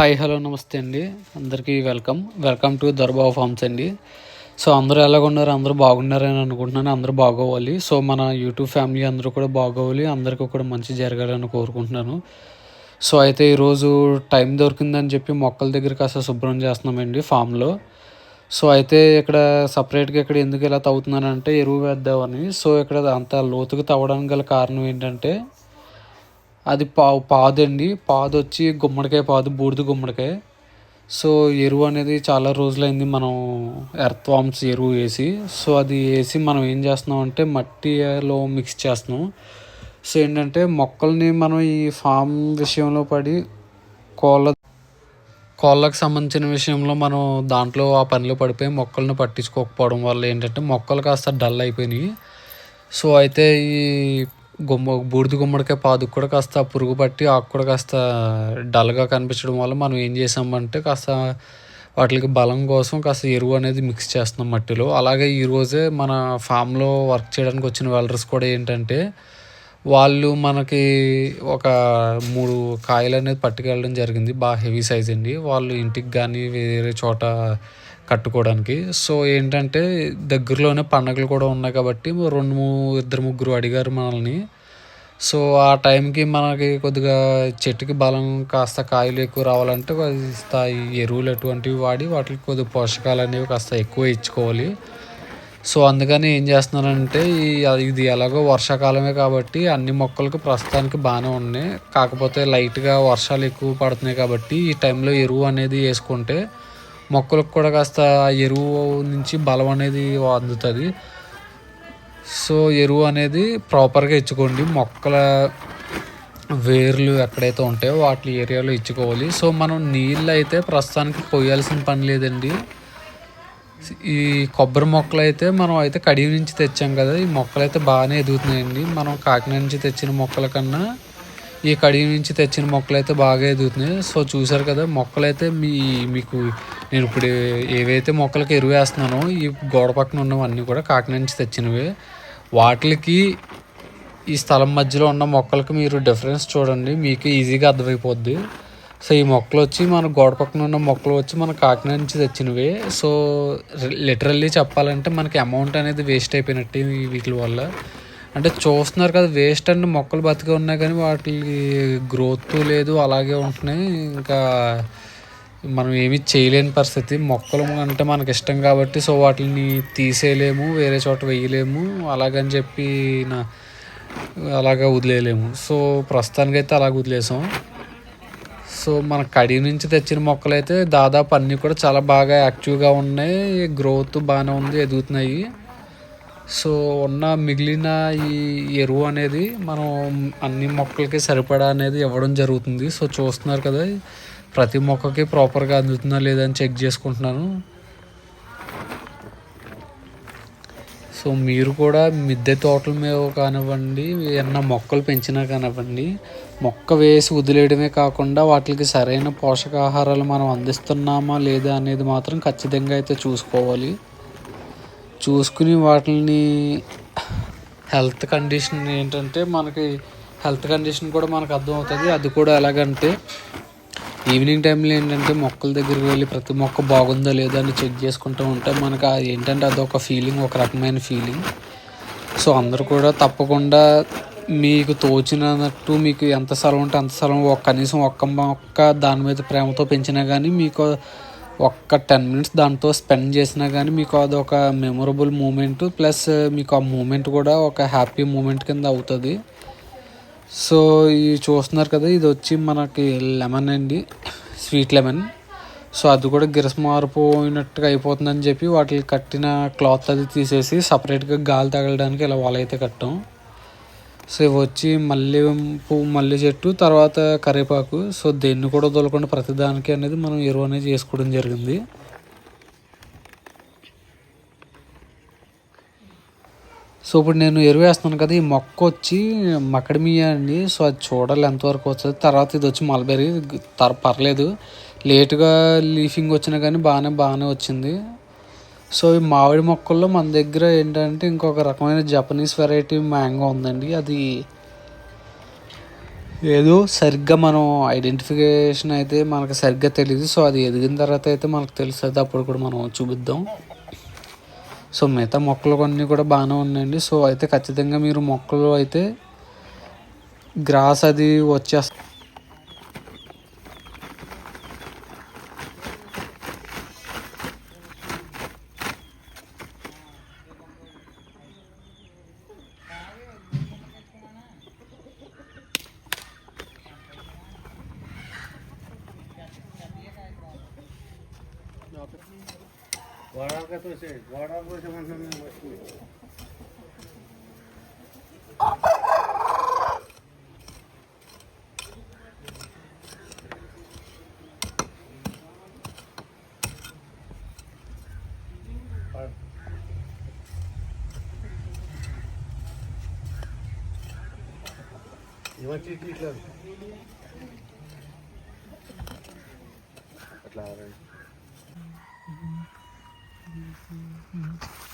Hi hello నమస్తే అండి. అందరికీ welcome. Welcome to Darbabu farms అండి. సో అందరూ ఎలాగ ఉన్నారు? అందరూ బాగున్నారని అనుకుంటున్నాను. అందరూ బాగోవాలి. సో మన యూట్యూబ్ ఫ్యామిలీ అందరూ కూడా బాగోవాలి. అందరికీ కూడా మంచి జరగాలని కోరుకుంటున్నాను. సో అయితే ఈరోజు టైం దొరికిందని చెప్పి మొక్కల దగ్గర కాస్త శుభ్రం చేస్తున్నామండి ఫామ్లో. సో అయితే ఇక్కడ సపరేట్గా ఇక్కడ ఎందుకు ఇలా తవ్వుతున్నానంటే ఎరువు వేద్దామని. సో ఇక్కడ అంత లోతుగా తవ్వడానికి గల కారణం ఏంటంటే అది పా పాదు అండి పాదు వచ్చి గుమ్మడికాయ పాదు బూడిద గుమ్మడికాయ. సో ఎరువు అనేది చాలా రోజులైంది మనం ఎర్త్ వామ్స్ ఎరువు వేసి. సో అది వేసి మనం ఏం చేస్తున్నాం అంటే మట్టిలో మిక్స్ చేస్తున్నాం. సో ఏంటంటే మొక్కల్ని మనం ఈ ఫామ్ విషయంలో పడి కోళ్ళ కోళ్ళకు సంబంధించిన విషయంలో మనం దాంట్లో ఆ పనిలో పడిపోయి మొక్కలను పట్టించుకోకపోవడం వల్ల ఏంటంటే మొక్కలు కాస్త డల్ అయిపోయినాయి. సో అయితే ఈ గుమ్మ బూడిద గుమ్మడికాయ పాదుకు కూడా కాస్త పురుగు పట్టి ఆకు కూడా కాస్త డల్గా కనిపించడం వల్ల మనం ఏం చేసామంటే కాస్త వాటికి బలం కోసం కాస్త ఎరువు అనేది మిక్స్ చేస్తున్నాం మట్టిలో. అలాగే ఈరోజే మన ఫామ్లో వర్క్ చేయడానికి వచ్చిన వెల్డర్స్ కూడా ఏంటంటే వాళ్ళు మనకి ఒక మూడు కాయలు అనేది పట్టుకెళ్ళడం జరిగింది. బాగా హెవీ సైజ్ అండి. వాళ్ళు ఇంటికి కానీ వేరే చోట కట్టుకోవడానికి. సో ఏంటంటే దగ్గరలోనే పండగలు కూడా ఉన్నాయి కాబట్టి రెండు ఇద్దరు ముగ్గురు అడిగారు మనల్ని. సో ఆ టైంకి మనకి కొద్దిగా చెట్టుకి బలం కాస్త కాయలు ఎక్కువ రావాలంటే కాస్త ఎరువులు అటువంటివి వాడి వాటికి కొద్దిగా పోషకాలు అనేవి కాస్త ఎక్కువ ఇచ్చుకోవాలి. సో అందుకని ఏం చేస్తున్నానంటే ఈ ఇది ఎలాగో వర్షాకాలమే కాబట్టి అన్ని మొక్కలకు ప్రస్తుతానికి బాగానే ఉన్నాయి. కాకపోతే లైట్గా వర్షాలు ఎక్కువ పడుతున్నాయి కాబట్టి ఈ టైంలో ఎరువు అనేది వేసుకుంటే మొక్కలకు కూడా కాస్త ఎరువు నుంచి బలం అనేది అందుతుంది. సో ఎరువు అనేది ప్రాపర్గా ఇచ్చుకోండి. మొక్కల వేర్లు ఎక్కడైతే ఉంటాయో వాటి ఏరియాలో ఇచ్చుకోవాలి. సో మనం నీళ్ళు అయితే ప్రస్తుతానికి పోయాల్సిన పని లేదండి. ఈ కొబ్బరి మొక్కలు అయితే మనం అయితే కడివి నుంచి తెచ్చాం కదా ఈ మొక్కలు అయితే బాగానే ఎదుగుతున్నాయండి. మనం కాకినాడ నుంచి తెచ్చిన మొక్కల కన్నా ఈ కడివి నుంచి తెచ్చిన మొక్కలు అయితే బాగా ఎదుగుతున్నాయి. సో చూసారు కదా మొక్కలు అయితే మీ మీకు నేను ఇప్పుడు ఏవైతే మొక్కలకి ఎరువు వేస్తున్నానో ఈ గోడ పక్కన ఉన్నవన్నీ కూడా కాకినాడ నుంచి తెచ్చినవే. వాటికి ఈ స్థలం మధ్యలో ఉన్న మొక్కలకి మీరు డిఫరెన్స్ చూడండి. మీకు ఈజీగా అర్థమైపోద్ది. సో ఈ మొక్కలు వచ్చి మన గోడ పక్కన ఉన్న మొక్కలు వచ్చి మన కాకినాడ నుంచి తెచ్చినవే. సో లిటరల్లీ చెప్పాలంటే మనకి అమౌంట్ అనేది వేస్ట్ అయిపోయినట్టు వీటి వల్ల. అంటే చూస్తున్నారు కదా వేస్ట్ అండ్ మొక్కలు బతికే ఉన్నాయి కానీ వాటి గ్రోత్ లేదు అలాగే ఉంటున్నాయి. ఇంకా మనం ఏమీ చేయలేని పరిస్థితి. మొక్కలు అంటే మనకి ఇష్టం కాబట్టి సో వాటిని తీసేయలేము వేరే చోట వేయలేము. అలాగని చెప్పి నా అలాగా వదిలేయలేము. సో ప్రస్తుతానికైతే అలాగ వదిలేసాం. సో మన కడి నుంచి తెచ్చిన మొక్కలు అయితే దాదాపు అన్నీ కూడా చాలా బాగా యాక్టివ్గా ఉన్నాయి. గ్రోత్ బాగానే ఉంది ఎదుగుతున్నాయి. సో ఉన్న మిగిలిన ఈ ఎరువు అనేది మనం అన్ని మొక్కలకి సరిపడా అనేది ఇవ్వడం జరుగుతుంది. సో చూస్తున్నారు కదా ప్రతి మొక్కకి ప్రాపర్గా అందుతుందా లేదా అని చెక్ చేసుకుంటున్నాను. సో మీరు కూడా మిద్దె తోటల మీద కానివ్వండి ఏమన్నా మొక్కలు పెంచినా కానివ్వండి మొక్క వేసి వదిలేయడమే కాకుండా వాటికి సరైన పోషకాహారాలు మనం అందిస్తున్నామా లేదా అనేది మాత్రం ఖచ్చితంగా అయితే చూసుకోవాలి. చూసుకుని వాటిని హెల్త్ కండిషన్ ఏంటంటే మనకి హెల్త్ కండిషన్ కూడా మనకు అర్థమవుతుంది. అది కూడా ఎలాగంటే ఈవినింగ్ టైంలో ఏంటంటే మొక్కల దగ్గరికి వెళ్ళి ప్రతి మొక్క బాగుందో లేదో అని చెక్ చేసుకుంటూ ఉంటే మనకు అది ఏంటంటే అదొక ఫీలింగ్ ఒక రకమైన ఫీలింగ్ సో అందరూ కూడా తప్పకుండా మీకు తోచినట్టు మీకు ఎంత స్థలం ఉంటే అంత స్థలం ఒక కనీసం ఒక్క మొక్క దాని మీద ప్రేమతో పెంచినా కానీ మీకు ఒక్క టెన్ మినిట్స్ దాంతో స్పెండ్ చేసినా కానీ మీకు అది ఒక మెమొరబుల్ మూమెంట్ ప్లస్ మీకు ఆ మూమెంట్ కూడా ఒక హ్యాపీ మూమెంట్ కింద అవుతుంది. సో ఇది చూస్తున్నారు కదా ఇది వచ్చి మనకి లెమన్ అండి స్వీట్ లెమన్ సో అది కూడా గిరస మారిపోయినట్టుగా అయిపోతుందని చెప్పి వాటికి కట్టిన క్లాత్ అది తీసేసి సపరేట్గా గాలి తగలడానికి ఇలా వాళ్ళైతే కట్టాం. సో ఇవి వచ్చి మల్లె పువ్వు మల్లె చెట్టు తర్వాత కరివేపాకు. సో దేన్ని కూడా వదలకుండా ప్రతిదానికి అనేది మనం ఎరువు అనేది చేసుకోవడం జరిగింది. సో ఇప్పుడు నేను ఎరువు వేస్తున్నాను కదా ఈ మొక్క వచ్చి మకడమియా అండి. సో అది చూడాలి ఎంతవరకు వస్తుంది. తర్వాత ఇది వచ్చి మల్బెరీ తర పర్లేదు. లేటుగా లీఫింగ్ వచ్చినా కానీ బాగానే బాగానే వచ్చింది. సో ఈ మామిడి మొక్కల్లో మన దగ్గర ఏంటంటే ఇంకొక రకమైన జపనీస్ వెరైటీ మ్యాంగో ఉందండి. అది ఏదో సరిగ్గా మనం ఐడెంటిఫికేషన్ అయితే మనకు సరిగ్గా తెలియదు సో అది ఎదిగిన తర్వాత అయితే మనకు తెలుస్తుంది అప్పుడు కూడా మనం చూపిద్దాం. సో మిగతా మొక్కలు కొన్ని కూడా బాగానే ఉన్నాయండి. సో అయితే ఖచ్చితంగా మీరు మొక్కలు అయితే గ్రాస్ అది વળાંક છે? વળાંક છે મને વસ્તુ. એમાંથી કેટલા? એટલા આવે. అట్లా రండి